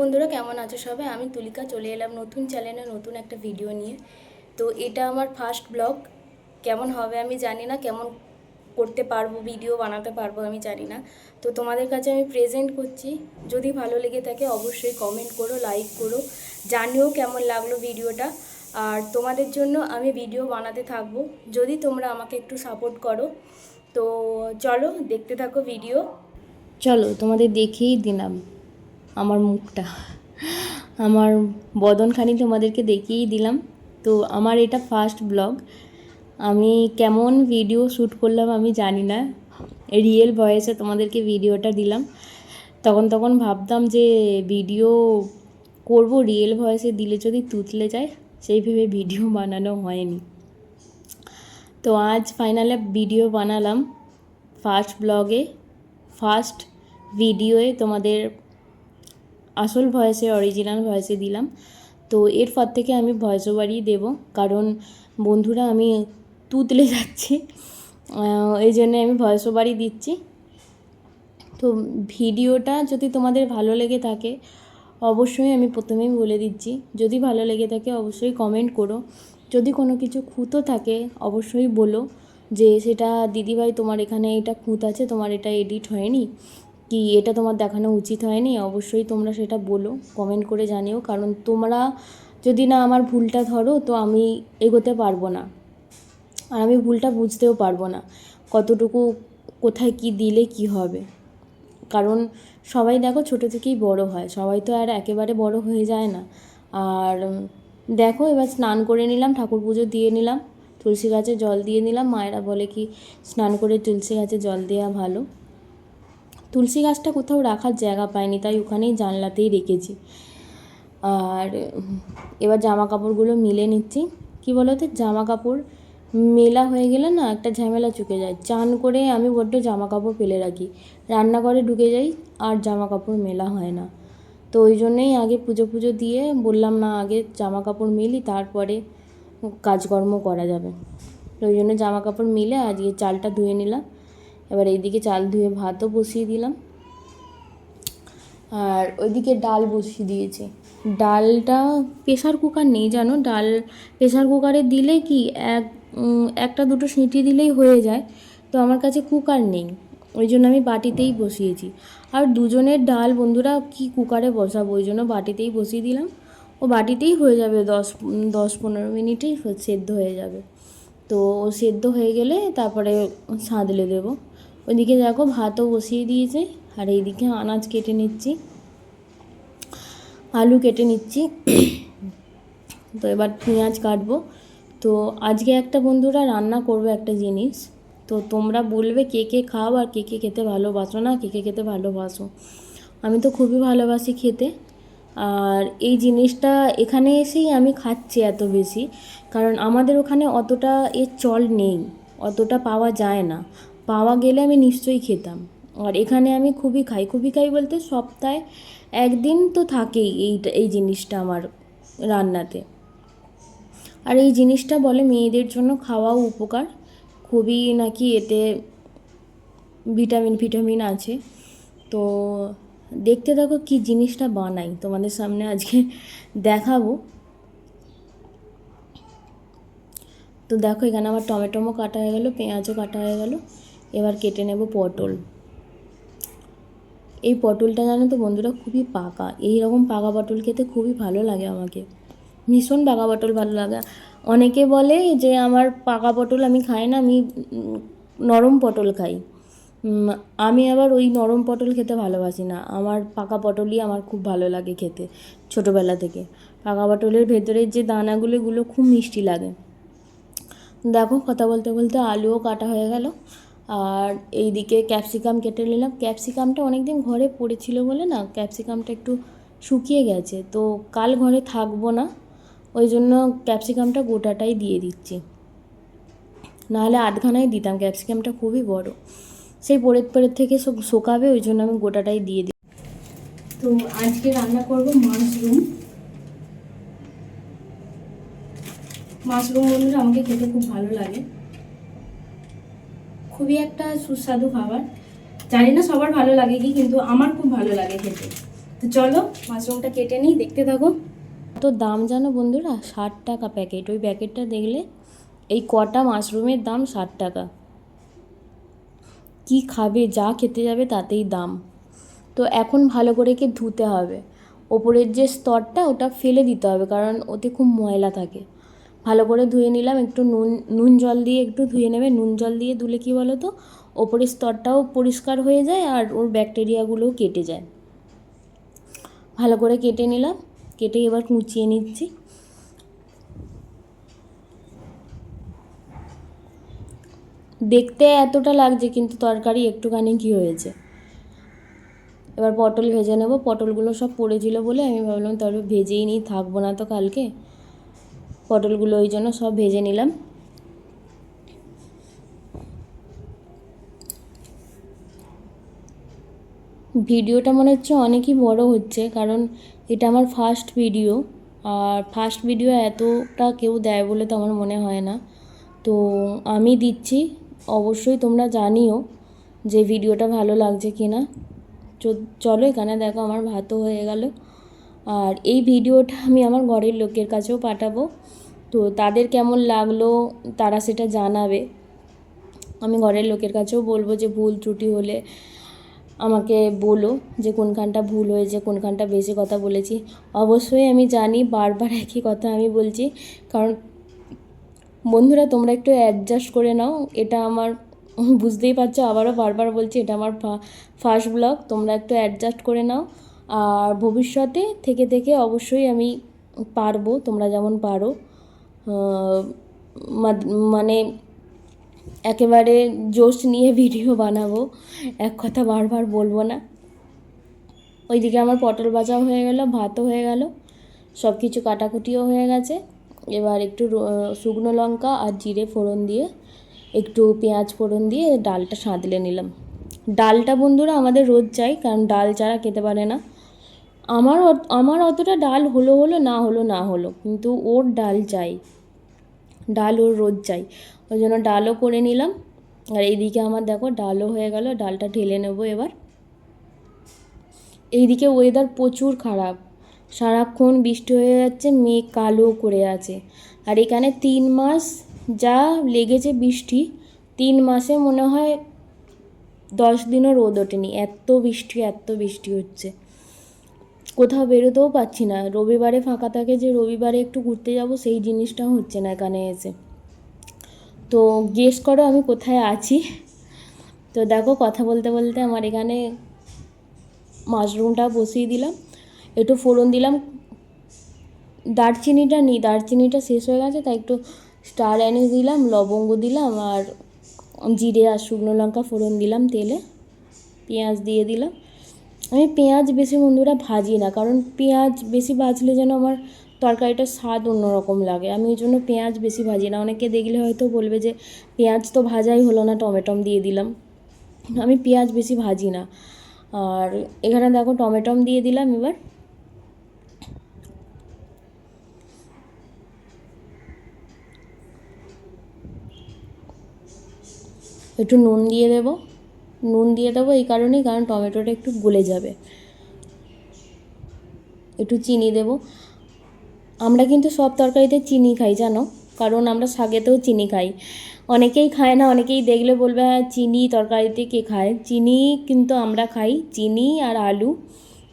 বন্ধুরা, কেমন আছো সবাই? আমি তুলিকা, চলে এলাম নতুন চ্যানেলে নতুন একটা ভিডিও নিয়ে। তো এটা আমার ফার্স্ট ব্লগ কেমন হবে আমি জানি না, কেমন করতে পারব ভিডিও বানাতে পারব আমি জানি না। তো তোমাদের কাছে আমি প্রেজেন্ট করছি। যদি ভালো লেগে থাকে, অবশ্যই কমেন্ট করো লাইক করো, জানিও কেমন লাগল ভিডিওটা আর তোমাদের জন্য আমি ভিডিও বানাতে থাকব। যদি তোমরা আমাকে একটু সাপোর্ট করো, তো চলো দেখতে থাকো ভিডিও চলো, তোমাদের দেখিয়েই দিলাম। আমার মুখটা। আমার বদনখানি তোমাদেরকে দেখিয়েই দিলাম। তো আমার এটা ফার্স্ট ব্লগ আমি কেমন ভিডিও শ্যুট করলাম আমি জানি না। রিয়েল ভয়েসে তোমাদেরকে ভিডিওটা দিলাম। তখন তখন ভাবতাম যে ভিডিও করব রিয়েল ভয়েসে দিলে যদি তুতলে যায়, সেই ভেবে ভিডিও বানানো হয়নি। তো আজ ফাইনালে ভিডিও বানালাম। ফার্স্ট ব্লগে ফার্স্ট ভিডিওয়ে তোমাদের আসল ভয়েসে অরিজিনাল ভয়েসে দিলাম। তো এরপর থেকে আমি ভয়েস ওভারই দেবো, কারণ বন্ধুরা, আমি তুতলে যাচ্ছি। এই জন্য আমি ভয়েস ওভারই দিচ্ছি। তো ভিডিওটা যদি তোমাদের ভালো লেগে থাকে, অবশ্যই আমি প্রথমেই বলে দিচ্ছি, যদি ভালো লেগে থাকে, অবশ্যই কমেন্ট করো। যদি কোনো কিছু খুঁতো থাকে, অবশ্যই বলো যে, সেটা দিদিভাই, তোমার এখানে এটা খুঁত আছে, তোমার এটা এডিট হয়নি। কি এটা তোমার দেখানো উচিত হয়নি? অবশ্যই তোমরা সেটা বলো কমেন্ট করে জানিও। কারণ তোমরা যদি না আমার ভুলটা ধরো, তো আমি এগোতে পারব না। আর আমি ভুলটা বুঝতেও পারব না কতটুকু, কোথায় কি দিলে কি হবে। কারণ সবাই দেখো ছোটো থেকেই বড় হয়, সবাই তো আর একেবারে বড় হয়ে যায় না। আর দেখো এবার স্নান করে নিলাম, ঠাকুর পুজো দিয়ে নিলাম, তুলসী গাছে জল দিয়ে নিলাম। মায়েরা বলে কি, স্নান করে তুলসী গাছে জল দেওয়া ভালো। তুলসী গাছটা কোথাও রাখার জায়গা পাইনি, তাই ওখানেই জানলাতেই রেখেছি। আর এবার জামা কাপড়গুলো মিলে নিচ্ছি। কি বলো তো জামা কাপড় মেলা হয়ে গেলে না একটা ঝামেলা চুকে যায়। চান করে আমি বড্ড জামা কাপড় ফেলে রাখি। রান্নাঘরে ঢুকে যাই, আর জামা কাপড় মেলা হয় না। তো ওই জন্যেই আগে পুজো পুজো দিয়ে বললাম, না, আগে জামা কাপড় মিলি, তারপরে কাজকর্ম করা যাবে। ওই জন্য জামা কাপড় মিলে আজকে চালটা ধুয়ে নিলাম। এবার এইদিকে চাল ধুয়ে ভাতও বসিয়ে দিলাম। আর ওইদিকে ডাল বসিয়ে দিয়েছি। ডালটা প্রেশার কুকার নেই, জানো? ডাল প্রেশার কুকারে দিলে কি এক একটা দুটো সিঁটি দিলেই হয়ে যায়। তো আমার কাছে কুকার নেই, ওই জন্য আমি বাটিতেই বসিয়েছি। আর দুজনের ডাল বন্ধুরা কি কুকারে বসাবো, ওই জন্য বাটিতেই বসিয়ে দিলাম। ও বাটিতেই হয়ে যাবে, দশ দশ পনেরো মিনিটেই সেদ্ধ হয়ে যাবে। তো সেদ্ধ হয়ে গেলে তারপরে সাঁতলে দেবো। ওইদিকে দেখো ভাতও বসিয়ে দিয়েছে, আর এইদিকে আনাজ কেটে নিচ্ছি। আলু কেটে নিচ্ছি। তো এবার পেঁয়াজ কাটবো। তো আজকে একটা বন্ধুরা রান্না করবে একটা জিনিস। তো তোমরা বলবে কে কে খাও আর কে কে খেতে ভালোবাসো না, কে কে খেতে ভালোবাসো। আমি তো খুবই ভালোবাসি খেতে। আর এই জিনিসটা এখানে এসেই আমি খাচ্ছি এত বেশি। কারণ আমাদের ওখানে অতটা এর চল নেই, অতটা পাওয়া যায় না। পাওয়া গেলে আমি নিশ্চয়ই খেতাম। আর এখানে আমি খুবই খাই খুবই খাই বলতে সপ্তাহে একদিন তো থাকেই এইটা, এই জিনিসটা আমার রান্নাতে। আর এই জিনিসটা বলে মেয়েদের জন্য খাওয়াও উপকার, খুবই নাকি এতে ভিটামিন ফিটামিন আছে। তো দেখতে দেখো কি জিনিসটা বানাই, তোমাদের সামনে আজকে দেখাবো। তো দেখো এখানে আমার টমেটোমো কাটা হয়ে গেল, পেঁয়াজও কাটা হয়ে গেল। এবার কেটে নেব পটল। এই পটলটা জানো তো বন্ধুরা খুবই পাকা। এই রকম পাকা পটল খেতে খুবই ভালো লাগে আমাকে। ভীষণ পাকা পটল ভালো লাগে। অনেকে বলে যে আমার পাকা পটল আমি খাই না, আমি নরম পটল খাই। আমি আবার ওই নরম পটল খেতে ভালোবাসি না। আমার পাকা পটলই আমার খুব ভালো লাগে খেতে ছোটোবেলা থেকে। পাকা পটলের ভেতরের যে দানাগুলো, এগুলো খুব মিষ্টি লাগে। দেখো কথা বলতে বলতে আলুও কাটা হয়ে গেল। আর এইদিকে ক্যাপসিকাম কেটে নিলাম। ক্যাপসিকামটা অনেক দিন ঘরে পড়েছিল বলে না, ক্যাপসিকামটা একটু শুকিয়ে গেছে। তো কাল ঘরে থাকব না, ওই জন্য ক্যাপসিকামটা গোটাটাই দিয়ে দিচ্ছি। নাহলে আধখানাই দিতাম, ক্যাপসিকামটা খুবই বড়। সেই পরের পরের থেকে সব শোকাবে, ওই জন্য আমি গোটাটাই দিয়ে দিই তো আজকে রান্না করব মাশরুম। মাশরুম বন্ধুরা আমাকে খেতে খুব ভালো লাগে। খুবই একটা সুস্বাদু খাবার। জানি না সবার ভালো লাগে কি, কিন্তু আমার খুব ভালো লাগে খেতে। তো চলো, মাশরুমটা কেটে নিই, দেখতে থাকো। তো দাম জানো বন্ধুরা? ষাট টাকা প্যাকেট। ওই প্যাকেটটা দেখলে এই কটা মাশরুমের দাম ষাট টাকা। কি খাবে, যা খেতে যাবে তাতেই দাম। তো এখন ভালো করে কি ধুতে হবে। ওপরের যে স্তরটা, ওটা ফেলে দিতে হবে, কারণ ওতে খুব ময়লা থাকে। ভালো করে ধুয়ে নিলাম, একটু নুন নুন জল দিয়ে একটু ধুয়ে নেবে। নুন জল দিয়ে ধুলে কী বলো তো ওপরের স্তরটাও পরিষ্কার হয়ে যায় আর ওর ব্যাকটেরিয়াগুলোও কেটে যায়। ভালো করে কেটে নিলাম, কেটে এবার কুচিয়ে নিচ্ছি। দেখতে এতটা লাগছে কিন্তু তরকারি একটুখানি কী হয়েছে। এবার পটল ভেজে নেব। পটলগুলো সব পড়েছিল বলে আমি ভাবলাম তবে ভেজেই নিই, থাকব না তো কালকে। পটলগুলো ওই জন্য সব ভেজে নিলাম। ভিডিওটা মনে হচ্ছে অনেকই বড় হচ্ছে, কারণ এটা আমার ফার্স্ট ভিডিও আর ফার্স্ট ভিডিও এতটা কেউ দেয় বলে তো আমার মনে হয় না। তো আমি দিচ্ছি, অবশ্যই তোমরা জানিও যে ভিডিওটা ভালো লাগছে কি না চলো এখানে দেখো আমার ভাতও হয়ে গেল। আর এই ভিডিওটা আমি আমার ঘরের লোকের কাছেও পাঠাবো। তো তাদের কেমন লাগল তারা সেটা জানাবে। আমি ঘরের লোকের কাছেও বলব যে ভুল ত্রুটি হলে আমাকে বলো যে কোনখানটা ভুল হয়েছে, কোনখানটা বেশি কথা বলেছি। অবশ্যই আমি জানি, বারবার একই কথা আমি বলছি। কারণ বন্ধুরা, তোমরা একটু অ্যাডজাস্ট করে নাও। এটা আমার, বুঝতেই পারছ, আবারও বারবার বলছি, এটা আমার ফার্স্ট ব্লগ তোমরা একটু অ্যাডজাস্ট করে নাও। আর ভবিষ্যতে থেকে থেকে অবশ্যই আমি পারব, তোমরা যেমন পারো। মানে একেবারে জোশ নিয়ে ভিডিও বানাবো, এক কথা বারবার বলব না। ওইদিকে আমার পটল বাজাও হয়ে গেল, ভাতও হয়ে গেল সব কিছু কাটাকুটিও হয়ে গেছে। এবার একটু শুকনো লঙ্কা আর জিরে ফোড়ন দিয়ে, একটু পেঁয়াজ ফোড়ন দিয়ে ডালটা সাঁতলে নিলাম। ডালটা বন্ধুরা আমাদের রোজ চাই কারণ ডাল ছাড়া খেতে পারে না আমার আমার অতটা ডাল হলো হলো না হলো না হলো, কিন্তু ওর ডাল চাই, ডাল ওর রোজ চাই। ওই জন্য ডালও করে নিলাম। আর এইদিকে আমার দেখো ডালও হয়ে গেল, ডালটা ঢেলে নেব এবার। এইদিকে ওয়েদার প্রচুর খারাপ। সারাক্ষণ বৃষ্টি হয়ে যাচ্ছে, মেঘ কালো করে আছে। আর এখানে তিন মাস যা লেগেছে বৃষ্টি, তিন মাসে মনে হয় দশ দিনও রোদ ওঠেনি। এত বৃষ্টি এত বৃষ্টি হচ্ছে। কোথাও বেরোতেও পাচ্ছি না। রবিবারে ফাঁকা থাকে যে রবিবারে একটু ঘুরতে যাব, সেই জিনিসটাও হচ্ছে না এখানে এসে। তো গেস করো আমি কোথায় আছি? তো দেখো, কথা বলতে বলতে আমার এখানে মাশরুমটা বসিয়ে দিলাম। একটু ফোড়ন দিলাম। দারচিনিটা নিই, দারচিনিটা শেষ হয়ে গেছে, তাই একটু স্টার অ্যানিস দিলাম, লবঙ্গ দিলাম আর জিরে আর শুকনো লঙ্কা ফোড়ন দিলাম তেলে। পেঁয়াজ দিয়ে দিলাম। আমি পেঁয়াজ বেশি বন্ধুরা ভাজি না, কারণ পেঁয়াজ বেশি ভাজলে যেন আমার তরকারিটার স্বাদ অন্যরকম লাগে। আমি ওই জন্য পেঁয়াজ বেশি ভাজি না। অনেকে দেখলে হয়তো বলবে যে, পেঁয়াজ তো ভাজাই হলো না, টমেটম দিয়ে দিলাম। আমি পেঁয়াজ বেশি ভাজি না। আর এখানে দেখো টমেটম দিয়ে দিলাম এবার। একটু নুন দিয়ে দেবো। নুন দিয়ে দেবো এই কারণেই, কারণ টমেটোটা একটু গলে যাবে। একটু চিনি দেবো। আমরা কিন্তু সব তরকারিতে চিনি খাই, জানো? কারণ আমরা শাকেতেও চিনি খাই। অনেকেই খায় না, অনেকেই দেখলে বলবে হ্যাঁ চিনি তরকারিতে কে খায়? চিনি কিন্তু আমরা খাই, চিনি আর আলু।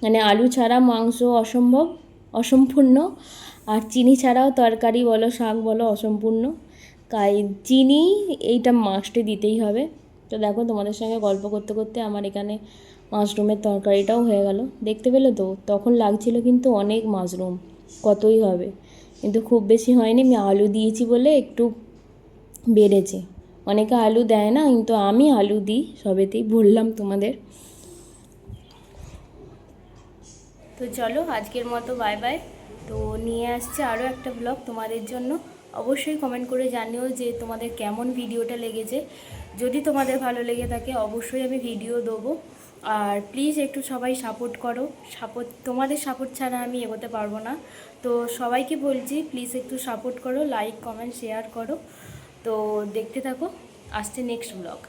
মানে আলু ছাড়া মাংস অসম্ভব, অসম্পূর্ণ। আর চিনি ছাড়াও তরকারি বলো, শাক বলো, অসম্পূর্ণ। তাই চিনি এইটা মাস্টে দিতেই হবে। তো দেখো তোমাদের সঙ্গে গল্প করতে করতে আমার এখানে মাশরুমের তরকারিটাও হয়ে গেল। দেখতে পেলে তো? তখন লাগছিল কিন্তু অনেক মাশরুম কতই হবে? কিন্তু খুব বেশি হয়নি। আমি আলু দিয়েছি বলে একটু বেড়েছে। অনেকে আলু দেয় না, কিন্তু আমি আলু দিই, সবেতেই বললাম তোমাদের। তো চলো, আজকের মতো বাই বাই তো নিয়ে আসছে আরও একটা ব্লগ তোমাদের জন্য। অবশ্যই কমেন্ট করে জানিও যে তোমাদের কেমন ভিডিওটা লেগেছে। যদি তোমাদের ভালো লেগে থাকে, অবশ্যই আমি ভিডিও দেবো। আর প্লিজ একটু সবাই সাপোর্ট করো। সাপোর্ট তোমাদের সাপোর্ট ছাড়া আমি এগোতে পারব না। তো সবাইকে বলছি প্লিজ একটু সাপোর্ট করো লাইক কমেন্ট শেয়ার করো। তো দেখতে থাকো। আসছে নেক্সট ব্লগ